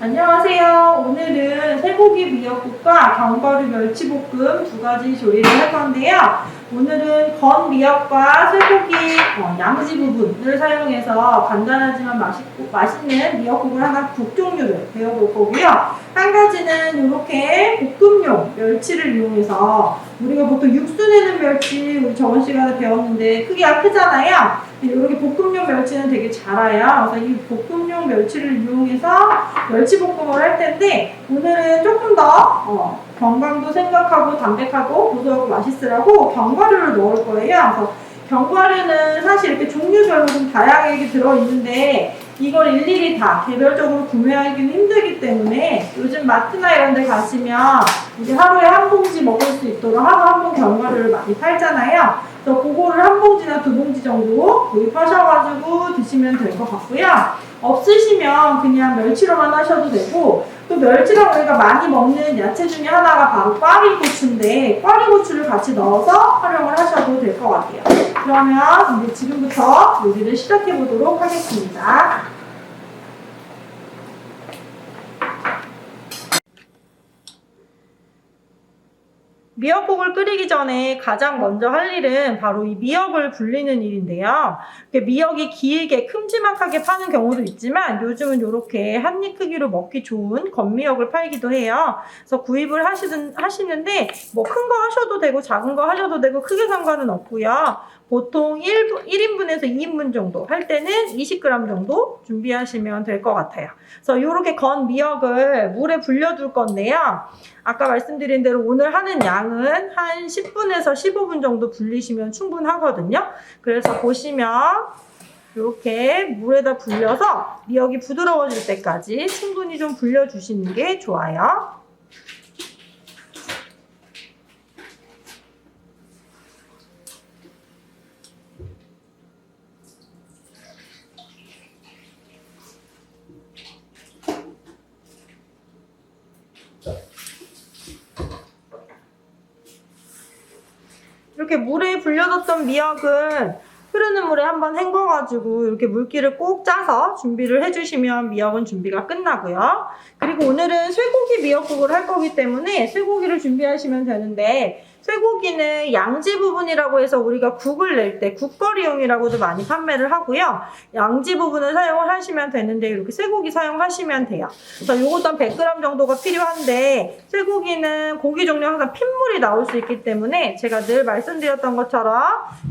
안녕하세요. 오늘은 쇠고기 미역국과 견과류 멸치볶음 두 가지 조리를 할 건데요. 오늘은 건 미역과 쇠고기 어, 양지 부분을 사용해서 간단하지만 맛있고, 맛있는 미역국을 하나 국 종류를 배워볼 거고요. 한 가지는 이렇게 볶음용 멸치를 이용해서 우리가 보통 육수 내는 멸치 우리 저번 시간에 배웠는데 크기가 크잖아요. 이렇게 볶음용 멸치는 되게 작아요. 그래서 이 볶음용 멸치를 이용해서 멸치 볶음을 할 텐데 오늘은 조금 더 어, 건강도 생각하고 담백하고 고소하고 맛있으라고 견과류를 넣을 거예요. 그래서 견과류는 사실 이렇게 종류별로 좀 다양하게 들어있는데 이걸 일일이 다 개별적으로 구매하기는 힘들기 때문에 요즘 마트나 이런 데 가시면 이제 하루에 한 봉지 먹을 수 있도록 하루 한 봉 견과류를 많이 팔잖아요. 그래서 그거를 한 봉지나 두 봉지 정도 구입하셔가지고 드시면 될 것 같고요. 없으시면 그냥 멸치로만 하셔도 되고 또 멸치랑 우리가 많이 먹는 야채 중에 하나가 바로 꽈리고추인데 꽈리고추를 같이 넣어서 활용을 하셔도 될 것 같아요. 그러면 이제 지금부터 요리를 시작해 보도록 하겠습니다. 미역국을 끓이기 전에 가장 먼저 할 일은 바로 이 미역을 불리는 일인데요. 미역이 길게 큼지막하게 파는 경우도 있지만 요즘은 이렇게 한 입 크기로 먹기 좋은 건미역을 팔기도 해요. 그래서 구입을 하시든, 하시는데 뭐 큰 거 하셔도 되고 작은 거 하셔도 되고 크게 상관은 없고요. 보통 1, 1인분에서 2인분 정도 할 때는 20g 정도 준비하시면 될 것 같아요. 그래서 이렇게 건 미역을 물에 불려둘 건데요. 아까 말씀드린 대로 오늘 하는 양은 한 10분에서 15분 정도 불리시면 충분하거든요. 그래서 보시면 이렇게 물에다 불려서 미역이 부드러워질 때까지 충분히 좀 불려주시는 게 좋아요. 불려뒀던 미역은 흐르는 물에 한번 헹궈가지고 이렇게 물기를 꼭 짜서 준비를 해주시면 미역은 준비가 끝나고요. 그리고 오늘은 쇠고기 미역국을 할 거기 때문에 쇠고기를 준비하시면 되는데 쇠고기는 양지 부분이라고 해서 우리가 국을 낼 때 국거리용이라고도 많이 판매를 하고요. 양지 부분을 사용을 하시면 되는데 이렇게 쇠고기 사용하시면 돼요. 그래서 요것도 한 100g 정도가 필요한데 쇠고기는 고기 종류 항상 핏물이 나올 수 있기 때문에 제가 늘 말씀드렸던 것처럼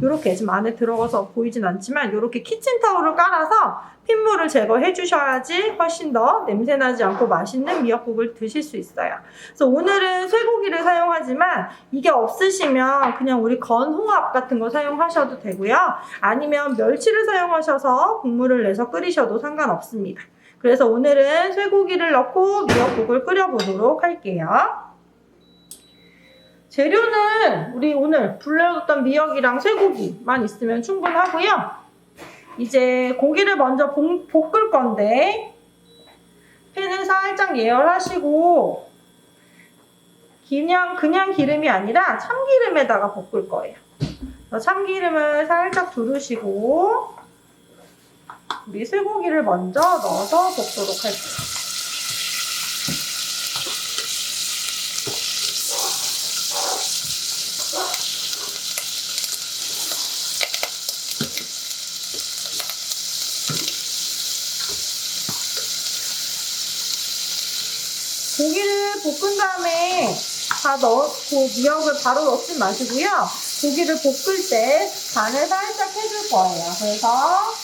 이렇게 지금 안에 들어가서 보이진 않지만 이렇게 키친타올을 깔아서 핏물을 제거해 주셔야지 훨씬 더 냄새나지 않고 맛있는 미역국을 드실 수 있어요. 그래서 오늘은 쇠고기를 사용하지만 이게 없으시면 그냥 우리 건홍합 같은 거 사용하셔도 되고요. 아니면 멸치를 사용하셔서 국물을 내서 끓이셔도 상관없습니다. 그래서 오늘은 쇠고기를 넣고 미역국을 끓여보도록 할게요. 재료는 우리 오늘 불려뒀던 미역이랑 쇠고기만 있으면 충분하고요. 이제 고기를 먼저 볶- 볶을 건데 팬을 살짝 예열하시고 그냥 그냥 기름이 아니라 참기름에다가 볶을 거예요. 참기름을 살짝 두르시고 우리 쇠고기를 먼저 넣어서 볶도록 할게요. 고기를 볶은 다음에 다 넣고 미역을 바로 넣지 마시고요. 고기를 볶을 때 간을 살짝 해줄 거예요. 그래서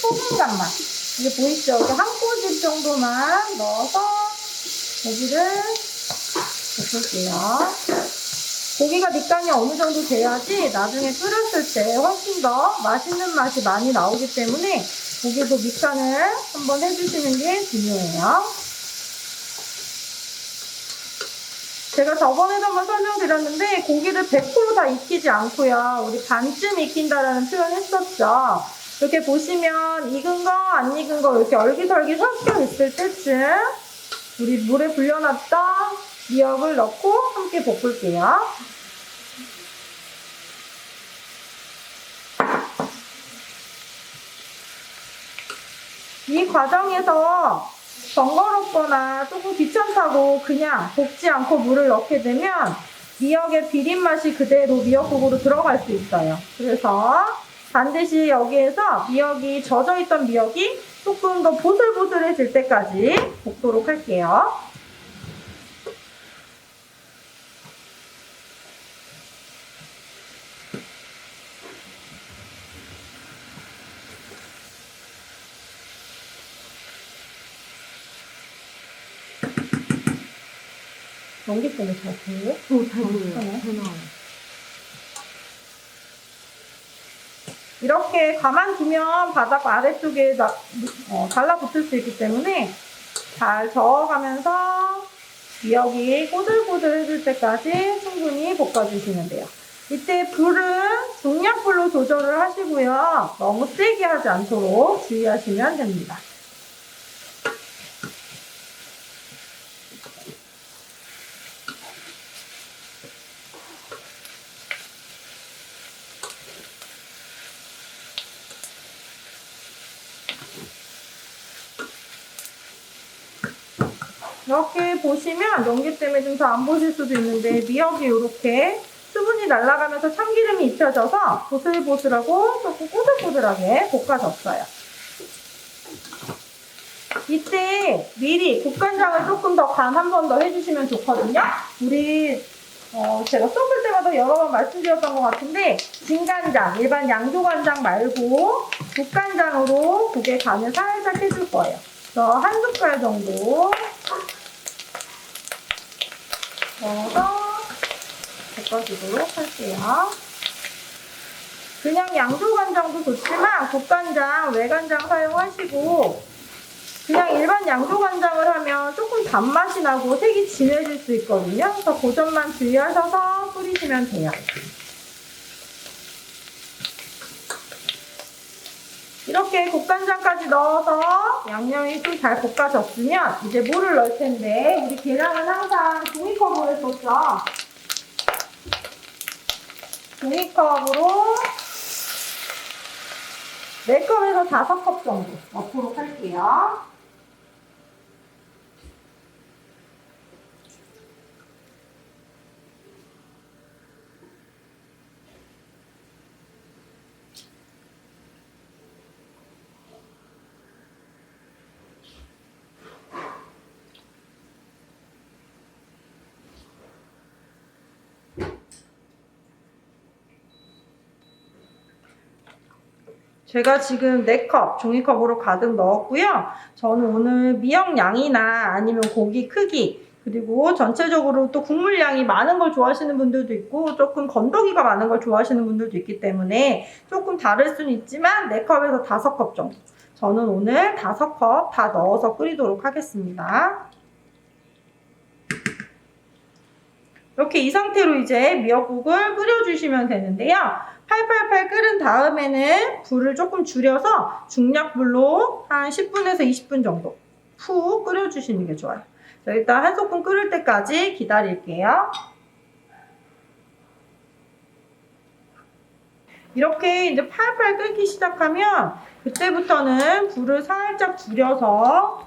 소금 간만 이게 보이시죠? 이렇게 한 꼬집 정도만 넣어서 고기를 볶을게요. 고기가 밑간이 어느 정도 돼야지 나중에 끓였을 때 훨씬 더 맛있는 맛이 많이 나오기 때문에 고기도 밑간을 한번 해주시는 게 중요해요. 제가 저번에도 한번 설명드렸는데 고기를 100%다 익히지 않고요. 우리 반쯤 익힌다라는 표현 했었죠. 이렇게 보시면 익은 거, 안 익은 거 이렇게 얼기설기 섞여 있을 때쯤 우리 물에 불려놨던 미역을 넣고 함께 볶을게요. 이 과정에서 번거롭거나 조금 귀찮다고 그냥 볶지 않고 물을 넣게 되면 미역의 비린 맛이 그대로 미역국으로 들어갈 수 있어요. 그래서 반드시 여기에서 미역이 젖어 있던 미역이 조금 더 보슬보슬해질 때까지 볶도록 할게요. 연기 때문에 잘 보여요? 잘 보여요. 괜찮아요? 잘 나와요. 이렇게 가만두면 바닥 아래쪽에 나- 어, 달라붙을 수 있기 때문에 잘 저어가면서 미역이 꼬들꼬들 해질 때까지 충분히 볶아주시면 돼요. 이때 불은 중약불로 조절을 하시고요. 너무 세게 하지 않도록 주의하시면 됩니다. 이렇게 보시면 연기 때문에 좀 잘 안 보실 수도 있는데 미역이 이렇게 수분이 날아가면서 참기름이 입혀져서 보슬보슬하고 조금 꼬들꼬들하게 볶아졌어요. 이때 미리 국간장을 조금 더 간 한 번 더 해주시면 좋거든요. 우리 어, 제가 썰을 때마다 여러 번 말씀드렸던 것 같은데 진간장, 일반 양조간장 말고 국간장으로 국에 간을 살짝 해줄 거예요. 그래서 한 숟갈 정도 넣어서 볶아주도록 할게요. 그냥 양조간장도 좋지만 국간장, 외간장 사용하시고 그냥 일반 양조간장을 하면 조금 단맛이 나고 색이 진해질 수 있거든요. 그래서 그 점만 주의하셔서 뿌리시면 돼요. 이렇게 국간장까지 넣어서 양념이 좀 잘 볶아졌으면 이제 물을 넣을 텐데 우리 계량은 항상 종이컵으로 했었죠. 종이컵으로 4컵에서 5컵 정도 넣도록 할게요. 제가 지금 4컵 종이컵으로 가득 넣었고요. 저는 오늘 미역 양이나 아니면 고기 크기 그리고 전체적으로 또 국물 양이 많은 걸 좋아하시는 분들도 있고 조금 건더기가 많은 걸 좋아하시는 분들도 있기 때문에 조금 다를 수는 있지만 4컵에서 5컵 정도. 저는 오늘 5컵 다 넣어서 끓이도록 하겠습니다. 이렇게 이 상태로 이제 미역국을 끓여주시면 되는데요. 팔팔팔 끓은 다음에는 불을 조금 줄여서 중약불로 한 10분에서 20분 정도 푹 끓여주시는 게 좋아요. 자, 일단 한 소끔 끓을 때까지 기다릴게요. 이렇게 이제 팔팔 끓기 시작하면 그때부터는 불을 살짝 줄여서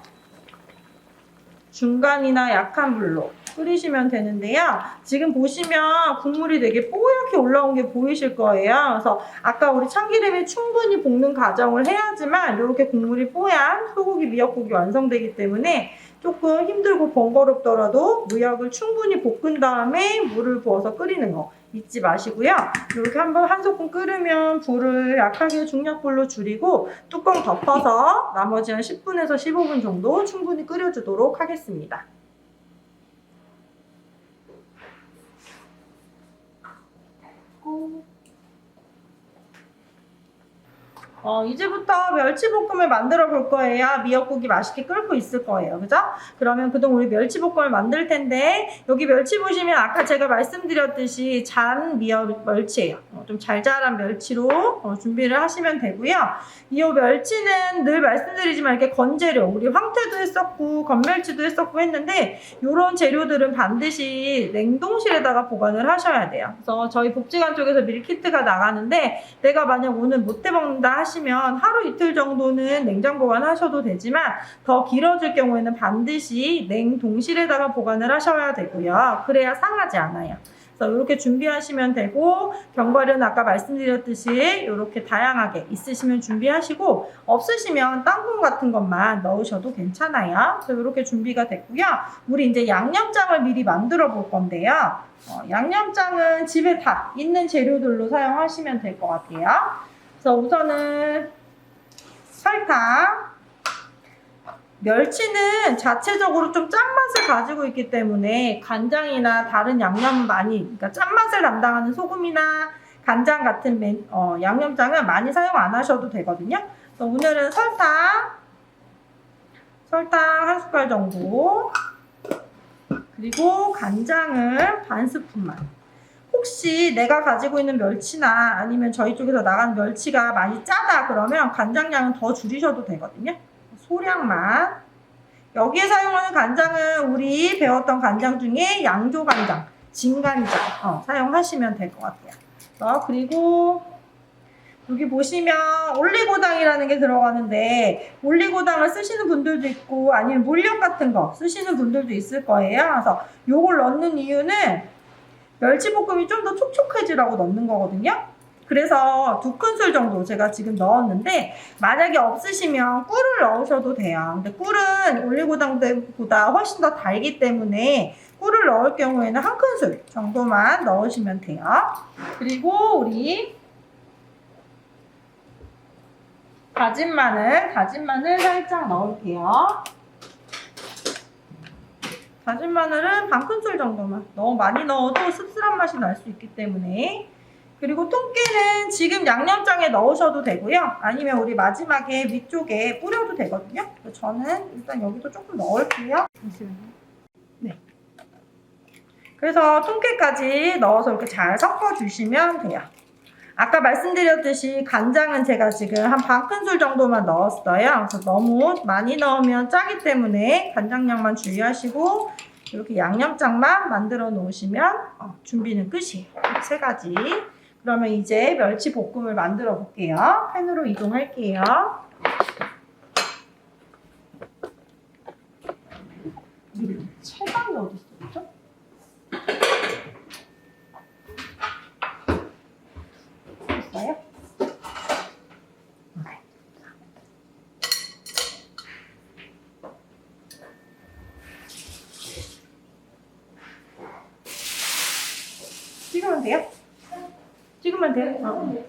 중간이나 약한 불로 끓이시면 되는데요. 지금 보시면 국물이 되게 뽀얗게 올라온 게 보이실 거예요. 그래서 아까 우리 참기름이 충분히 볶는 과정을 해야지만 이렇게 국물이 뽀얀 소고기 미역국이 완성되기 때문에 조금 힘들고 번거롭더라도 미역을 충분히 볶은 다음에 물을 부어서 끓이는 거 잊지 마시고요. 이렇게 한번 한 소끔 끓으면 불을 약하게 중약불로 줄이고 뚜껑 덮어서 나머지 한 10분에서 15분 정도 충분히 끓여주도록 하겠습니다. 어, 이제부터 멸치볶음을 만들어 볼 거예요. 미역국이 맛있게 끓고 있을 거예요. 그죠? 그러면 그동안 우리 멸치볶음을 만들 텐데, 여기 멸치 보시면 아까 제가 말씀드렸듯이 잔 미역 멸치예요. 어, 좀 잘 자란 멸치로 어, 준비를 하시면 되고요. 이 멸치는 늘 말씀드리지만 이렇게 건재료, 우리 황태도 했었고, 건멸치도 했었고 했는데, 이런 재료들은 반드시 냉동실에다가 보관을 하셔야 돼요. 그래서 저희 복지관 쪽에서 밀키트가 나가는데, 내가 만약 오늘 못 해먹는다 하시면 하시면 하루 이틀 정도는 냉장 보관하셔도 되지만 더 길어질 경우에는 반드시 냉동실에다가 보관을 하셔야 되고요. 그래야 상하지 않아요. 그래서 이렇게 준비하시면 되고 견과류는 아까 말씀드렸듯이 이렇게 다양하게 있으시면 준비하시고 없으시면 땅콩 같은 것만 넣으셔도 괜찮아요. 그래서 이렇게 준비가 됐고요. 우리 이제 양념장을 미리 만들어 볼 건데요. 어, 양념장은 집에 다 있는 재료들로 사용하시면 될 것 같아요. 그래서 우선은 설탕, 멸치는 자체적으로 좀 짠맛을 가지고 있기 때문에 간장이나 다른 양념 많이, 그러니까 짠맛을 담당하는 소금이나 간장 같은 맨- 어, 양념장은 많이 사용 안 하셔도 되거든요. 그래서 오늘은 설탕, 설탕 한 숟갈 정도, 그리고 간장을 반 스푼만. 혹시 내가 가지고 있는 멸치나 아니면 저희 쪽에서 나간 멸치가 많이 짜다 그러면 간장량은 더 줄이셔도 되거든요. 소량만. 여기에 사용하는 간장은 우리 배웠던 간장 중에 양조 간장, 진간장 어, 사용하시면 될 것 같아요. 어, 그리고 여기 보시면 올리고당이라는 게 들어가는데 올리고당을 쓰시는 분들도 있고 아니면 물엿 같은 거 쓰시는 분들도 있을 거예요. 그래서 요걸 넣는 이유는 멸치볶음이 좀 더 촉촉해지라고 넣는 거거든요. 그래서 두 큰술 정도 제가 지금 넣었는데 만약에 없으시면 꿀을 넣으셔도 돼요. 근데 꿀은 올리고당보다 훨씬 더 달기 때문에 꿀을 넣을 경우에는 한 큰술 정도만 넣으시면 돼요. 그리고 우리 다진 마늘, 다진 마늘 살짝 넣을게요. 다진 마늘은 반 큰술 정도만. 너무 많이 넣어도 씁쓸한 맛이 날 수 있기 때문에. 그리고 통깨는 지금 양념장에 넣으셔도 되고요. 아니면 우리 마지막에 위쪽에 뿌려도 되거든요. 저는 일단 여기도 조금 넣을게요. 잠시만요. 네. 그래서 통깨까지 넣어서 이렇게 잘 섞어주시면 돼요. 아까 말씀드렸듯이 간장은 제가 지금 한 반 큰술 정도만 넣었어요. 그래서 너무 많이 넣으면 짜기 때문에 간장량만 주의하시고 이렇게 양념장만 만들어 놓으시면 어, 준비는 끝이에요. 세 가지. 그러면 이제 멸치 볶음을 만들어 볼게요. 팬으로 이동할게요. 채감이 어디 있었죠? 있어요? 찍으면 돼요? 돼요? 어.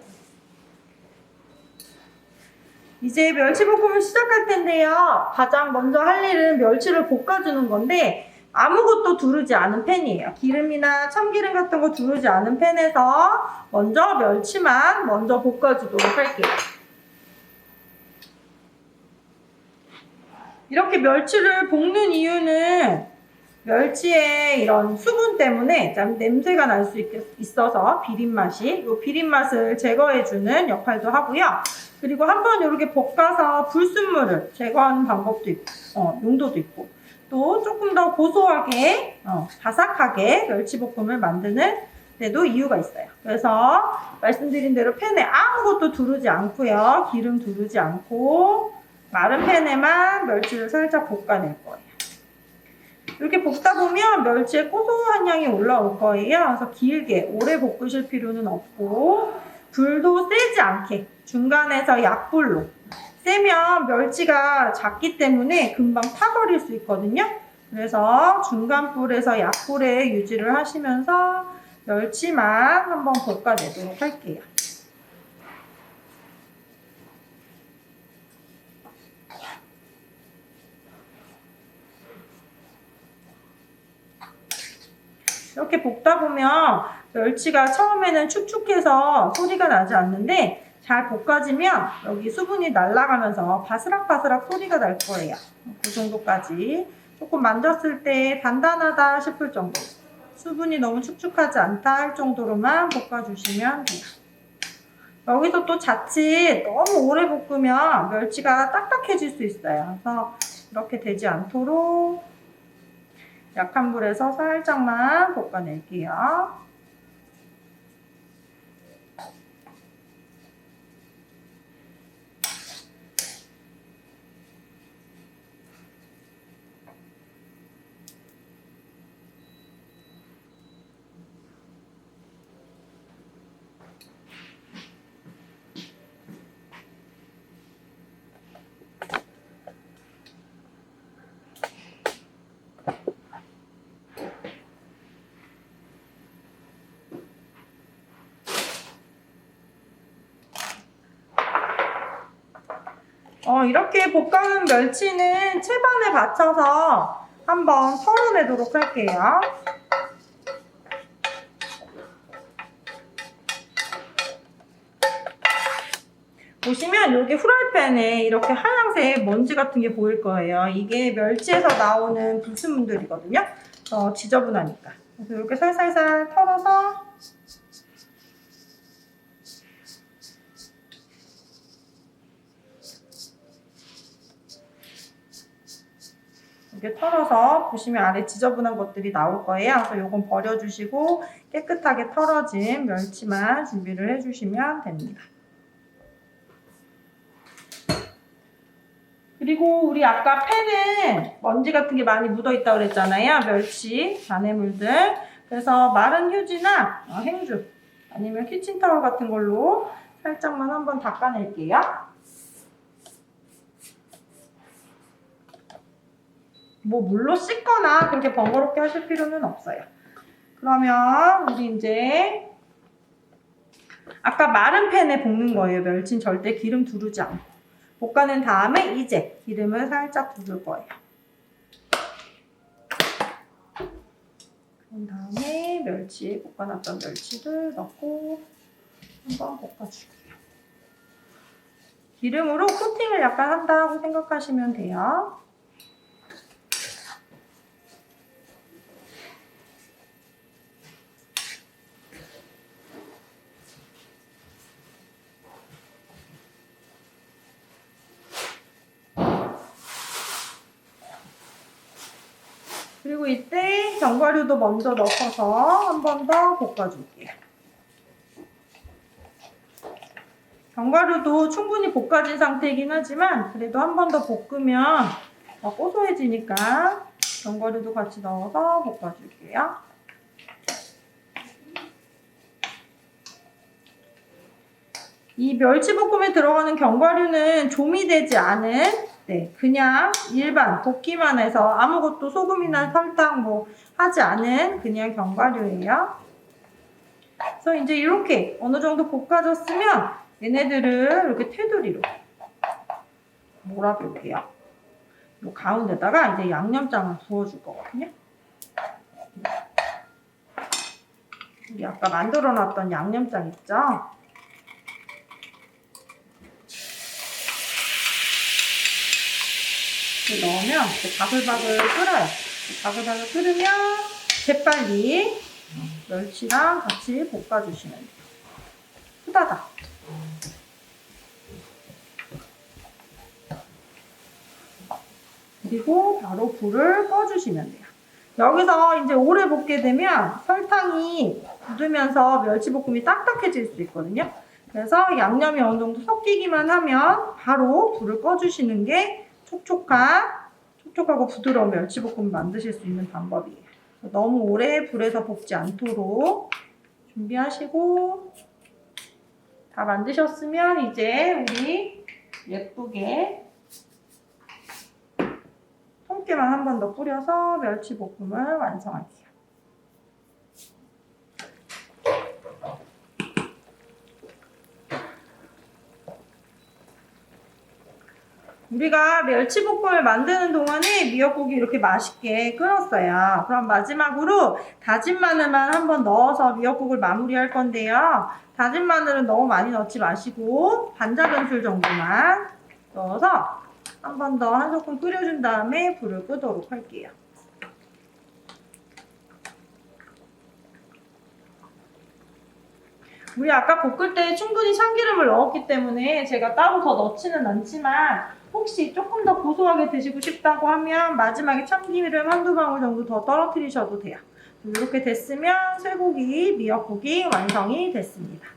이제 멸치볶음을 시작할 텐데요. 가장 먼저 할 일은 멸치를 볶아주는 건데 아무것도 두르지 않은 팬이에요. 기름이나 참기름 같은 거 두르지 않은 팬에서 먼저 멸치만 먼저 볶아주도록 할게요. 이렇게 멸치를 볶는 이유는 멸치의 이런 수분 때문에 좀 냄새가 날 수 있어서 비린 맛이 이 비린 맛을 제거해주는 역할도 하고요. 그리고 한번 이렇게 볶아서 불순물을 제거하는 방법도 있고, 어, 용도도 있고, 또 조금 더 고소하게, 어, 바삭하게 멸치볶음을 만드는 데도 이유가 있어요. 그래서 말씀드린 대로 팬에 아무것도 두르지 않고요. 기름 두르지 않고 마른 팬에만 멸치를 살짝 볶아낼 거예요. 이렇게 볶다 보면 멸치의 고소한 향이 올라올 거예요. 그래서 길게 오래 볶으실 필요는 없고 불도 세지 않게 중간에서 약불로 세면 멸치가 작기 때문에 금방 타버릴 수 있거든요. 그래서 중간 불에서 약불에 유지를 하시면서 멸치만 한번 볶아내도록 할게요. 이렇게 볶다 보면 멸치가 처음에는 축축해서 소리가 나지 않는데 잘 볶아지면 여기 수분이 날아가면서 바스락바스락 소리가 날 거예요. 그 정도까지 조금 만졌을 때 단단하다 싶을 정도 수분이 너무 축축하지 않다 할 정도로만 볶아주시면 돼요. 여기서 또 자칫 너무 오래 볶으면 멸치가 딱딱해질 수 있어요. 그래서 이렇게 되지 않도록 약한 불에서 살짝만 볶아낼게요. 어, 이렇게 볶아놓은 멸치는 채반에 받쳐서 한번 털어내도록 할게요. 보시면 여기 후라이팬에 이렇게 하얀색 먼지 같은 게 보일 거예요. 이게 멸치에서 나오는 불순물들이거든요. 어, 지저분하니까. 그래서 이렇게 살살살 털어서 이렇게 털어서 보시면 아래 지저분한 것들이 나올 거예요. 그래서 요건 버려주시고 깨끗하게 털어진 멸치만 준비를 해주시면 됩니다. 그리고 우리 아까 팬은 먼지 같은 게 많이 묻어 있다고 그랬잖아요. 멸치, 잔해물들. 그래서 마른 휴지나 어, 행주 아니면 키친타월 같은 걸로 살짝만 한번 닦아낼게요. 뭐 물로 씻거나 그렇게 번거롭게 하실 필요는 없어요. 그러면 우리 이제 아까 마른 팬에 볶는 거예요. 멸치는 절대 기름 두르지 않고. 볶아낸 다음에 이제 기름을 살짝 두를 거예요. 그런 다음에 멸치, 볶아놨던 멸치를 넣고 한번 볶아줄게요. 기름으로 코팅을 약간 한다고 생각하시면 돼요. 그리고 이때 견과류도 먼저 넣어서 한 번 더 볶아줄게요. 견과류도 충분히 볶아진 상태이긴 하지만 그래도 한 번 더 볶으면 더 고소해지니까 견과류도 같이 넣어서 볶아줄게요. 이 멸치볶음에 들어가는 견과류는 조미되지 않은 네, 그냥 일반 볶기만 해서 아무것도 소금이나 설탕 뭐 하지 않은 그냥 견과류예요. 그래서 이제 이렇게 어느 정도 볶아졌으면 얘네들을 이렇게 테두리로 몰아볼게요. 요 가운데다가 이제 양념장을 부어줄 거거든요. 우리 아까 만들어놨던 양념장 있죠? 이렇게 넣으면 바글바글 끓어요. 바글바글 끓으면 재빨리 멸치랑 같이 볶아주시면 돼요. 후다닥. 그리고 바로 불을 꺼주시면 돼요. 여기서 이제 오래 볶게 되면 설탕이 굳으면서 멸치볶음이 딱딱해질 수 있거든요. 그래서 양념이 어느 정도 섞이기만 하면 바로 불을 꺼주시는 게 촉촉한, 촉촉하고 부드러운 멸치볶음 만드실 수 있는 방법이에요. 너무 오래 불에서 볶지 않도록 준비하시고 다 만드셨으면 이제 우리 예쁘게 통깨만 한 번 더 뿌려서 멸치볶음을 완성할게요. 우리가 멸치볶음을 만드는 동안에 미역국이 이렇게 맛있게 끓었어요. 그럼 마지막으로 다진 마늘만 한번 넣어서 미역국을 마무리할 건데요. 다진 마늘은 너무 많이 넣지 마시고 반 작은술 정도만 넣어서 한 번 더 한 소끔 끓여준 다음에 불을 끄도록 할게요. 우리 아까 볶을 때 충분히 참기름을 넣었기 때문에 제가 따로 더 넣지는 않지만 혹시 조금 더 고소하게 드시고 싶다고 하면 마지막에 참기름 한두 방울 정도 더 떨어뜨리셔도 돼요. 이렇게 됐으면 쇠고기 미역국이 완성이 됐습니다.